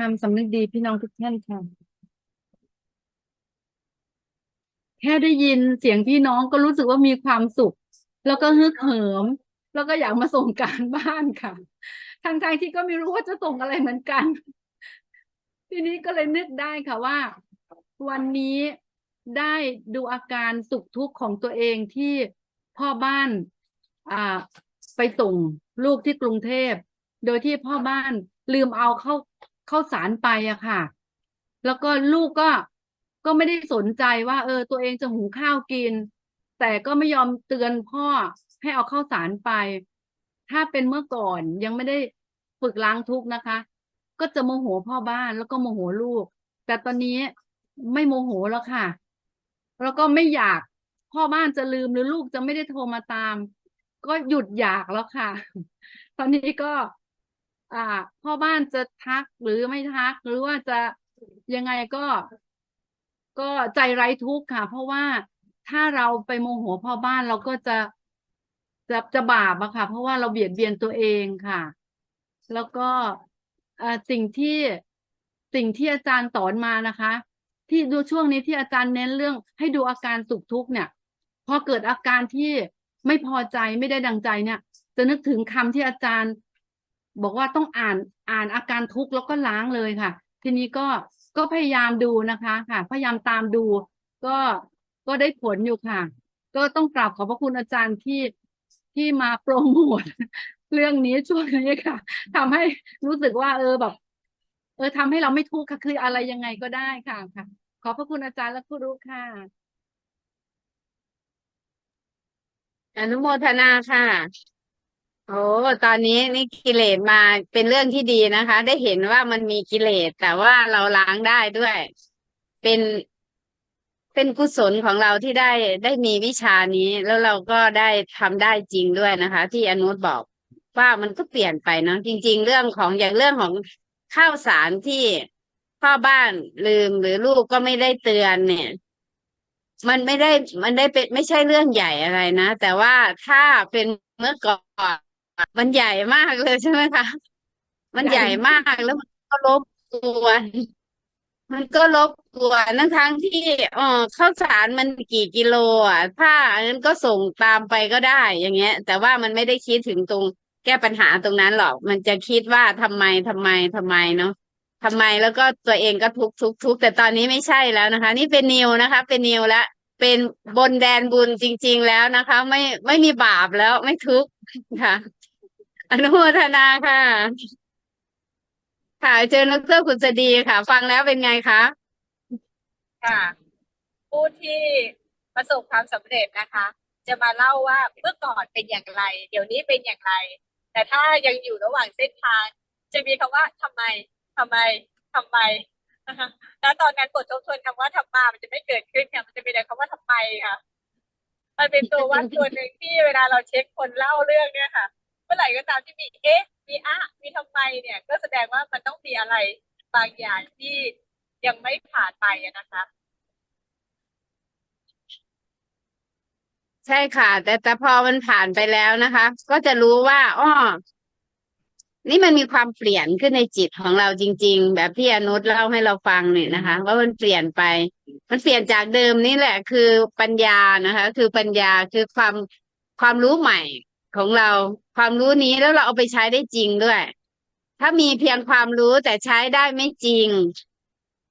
ธรรมสำนึกดีพี่น้องทุกท่านค่ะแค่ได้ยินเสียงพี่น้องก็รู้สึกว่ามีความสุข แล้วก็ฮึกเหิม แล้วก็อยากมาส่งการบ้านค่ะทั้งที่ก็ไม่รู้ว่าจะส่งอะไรเหมือนกัน ทีนี้ก็เลยนึกได้ค่ะว่า วันนี้ได้ดูอาการสุขทุกข์ของตัวเองที่พ่อบ้านอ่าไปส่งลูกที่กรุงเทพ โดยที่พ่อบ้านลืมเอาเข้า ข้าสารไปอะค่ะ แล้วก็ลูกก็ก็ไม่ได้สนใจว่า เออ ตัวเองจะหุงข้าวกิน แต่ก็ไม่ยอมเตือนพ่อให้เอาข้าวสารไป ถ้าเป็นเมื่อก่อนยังไม่ได้ฝึกล้างทุกนะคะ ก็จะโมโหพ่อบ้านแล้วก็โมโหลูก แต่ตอนนี้ไม่โมโหแล้วค่ะ แล้วก็ไม่อยากพ่อบ้านจะลืมหรือลูกจะไม่ได้โทรมาตาม ก็หยุดอยากแล้วค่ะ ตอนนี้ก็ อ่าพ่อบ้านจะทักหรือไม่ทัก หรือว่าจะยังไงก็ ก็ใจไร้ทุกข์ค่ะ เพราะว่าถ้าเราไปโมโหพ่อบ้านเราก็จะจะจะบาปอะค่ะ เพราะว่าเราเบียดเบียนตัวเองค่ะ แล้วก็อ่อสิ่งที่สิ่งที่อาจารย์สอนมานะคะ ที่ดูช่วงนี้ที่อาจารย์เน้นเรื่อง ให้ดูอาการสุขทุกข์เนี่ยพอเกิดอาการที่ไม่พอใจไม่ได้ดังใจเนี่ย จะนึกถึงคำที่อาจารย์ บอกว่าต้องอ่านอ่านอาการทุกข์แล้วก็ล้างเลยค่ะ ทีนี้ก็ก็พยายามดูนะคะค่ะ พยายามตามดู ก็ก็ได้ผลอยู่ค่ะ ก็ต้องกราบขอบพระคุณอาจารย์ที่ที่มาโปรโมทเรื่องนี้ช่วงนี้ค่ะทำให้รู้สึกว่า เออแบบ เออทำให้เราไม่ทุกข์ค่ะ คืออะไรยังไงก็ได้ค่ะค่ะ ขอบพระคุณอาจารย์และผู้รู้ค่ะอนุโมทนาค่ะ โอ้ตอนนี้นี่กิเลสมาเป็นเรื่องที่ดีนะคะ ได้เห็นว่ามันมีกิเลสแต่ว่าเราล้างได้ด้วย เป็นเป็นกุศลของเราที่ได้ได้มีวิชานี้ แล้วเราก็ได้ทำได้จริงด้วยนะคะ ที่อนุชบอกว่ามันก็เปลี่ยนไปเนาะจริง ๆ เรื่องของอย่างเรื่องของข้าวสารที่พ่อบ้านลืมหรือลูกก็ไม่ได้เตือนเนี่ย มันไม่ได้มันได้เป็นไม่ใช่เรื่องใหญ่อะไรนะ แต่ว่าถ้าเป็นเมื่อก่อน มันใหญ่มากเลยใช่ไหมคะ มันใหญ่มากแล้วมันก็รบกวน มันก็รบกวนทั้งทั้งที่เออข้าวสารมันกี่กิโลอะ ถ้าอันนั้นก็ส่งตามไปก็ได้อย่างเงี้ย แต่ว่ามันไม่ได้คิดถึงตรงแก้ปัญหาตรงนั้นหรอก มันจะคิดว่าทำไมทำไมทำไมเนาะทำไมแล้วก็ตัวเองก็ทุกทุกทุกแต่ตอนนี้ไม่ใช่แล้วนะคะ นี่เป็นนิวนะคะ เป็นนิวแล้วเป็นบนแดนบุญจริง ๆ แล้วนะคะ ไม่ไม่มีบาปแล้วไม่ทุกข์ค่ะ อนุโมทนาค่ะ ค่ะเจอดรกุศดีค่ะ ฟังแล้วเป็นไงคะค่ะ ผู้ที่ประสบความสำเร็จนะคะ จะมาเล่าว่าเมื่อก่อนเป็นอย่างไร เดี๋ยวนี้เป็นอย่างไร แต่ถ้ายังอยู่ระหว่างเส้นทาง จะมีคำว่าทำไมทำไมทำไมแล้วตอนนั้นบททบทวนคำว่าทำมามันจะไม่เกิดขึ้นค่ะมันจะมีแต่คำว่าทำไมค่ะ มันเป็นตัววัดตัวหนึ่งที่เวลาเราเช็คคนเล่าเรื่องเนี่ยค่ะ เมื่อไหร่ก็ตามที่มีเอ๊ะมีอะมีทำไมเนี่ยก็แสดงว่ามันต้องมีอะไรบางอย่างที่ยังไม่ผ่านไปนะคะใช่ค่ะ แต่แต่พอมันผ่านไปแล้วนะคะ ก็จะรู้ว่าอ้อนี่มันมีความเปลี่ยนขึ้นในจิตของเราจริง ๆ แบบที่อนุชเล่าให้เราฟังเนี่ยนะคะ ว่ามันเปลี่ยนไป มันเปลี่ยนจากเดิมนี่แหละ คือปัญญานะคะ คือปัญญาคือความความรู้ใหม่ของเรา ความรู้นี้แล้วเราเอาไปใช้ได้จริงด้วย ถ้ามีเพียงความรู้แต่ใช้ได้ไม่จริง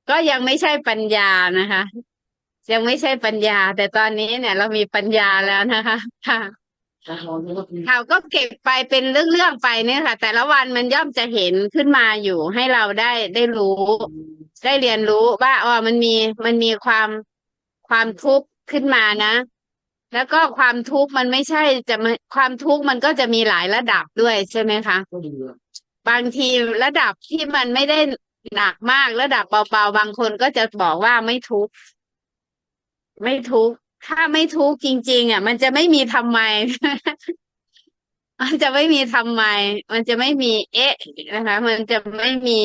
ก็ยังไม่ใช่ปัญญานะคะ ยังไม่ใช่ปัญญา แต่ตอนนี้เนี่ย เรามีปัญญาแล้วนะคะค่ะเขาก็เก็บไปเป็นเรื่องๆไปเนี่ยค่ะ แต่ละวันมันย่อมจะเห็นขึ้นมาอยู่ให้เราได้ได้รู้ ได้เรียนรู้ว่าอ๋อมันมีมันมีความความทุกข์ขึ้นมานะ แล้วก็ความทุกข์มันไม่ใช่จะมาความทุกข์มันก็จะมีหลายระดับด้วยใช่ไหมคะบางทีระดับที่มันไม่ได้หนักมากระดับเบาๆบางคนก็จะบอกว่าไม่ทุกข์ไม่ทุกข์ถ้าไม่ทุกข์จริง ๆ อะ มันจะไม่มีทำไม มันจะไม่มีทำไม มันจะไม่มีเอ๊ะนะคะ มันจะไม่มี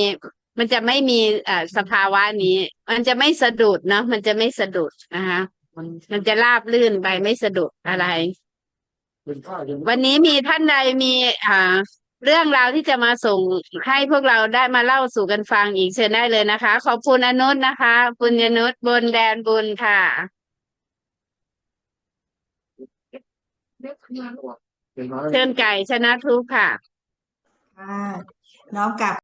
มันจะไม่มีอ่าสภาวะนี้ มันจะไม่สะดุดเนาะมันจะไม่สะดุดนะคะ มันจะราบลื่นไปไม่สะดุดอะไร วันนี้มีท่านใดมีอ่า เรื่องราวที่จะมาส่งให้พวกเราได้มาเล่าสู่กันฟังอีกเชิญได้เลยนะคะ ขอบคุณอนุชนะคะปุญญนุชบนแดนบุญค่ะเชิญไก่ชนะทุกข์ค่ะ ค่ะ น้องกลับ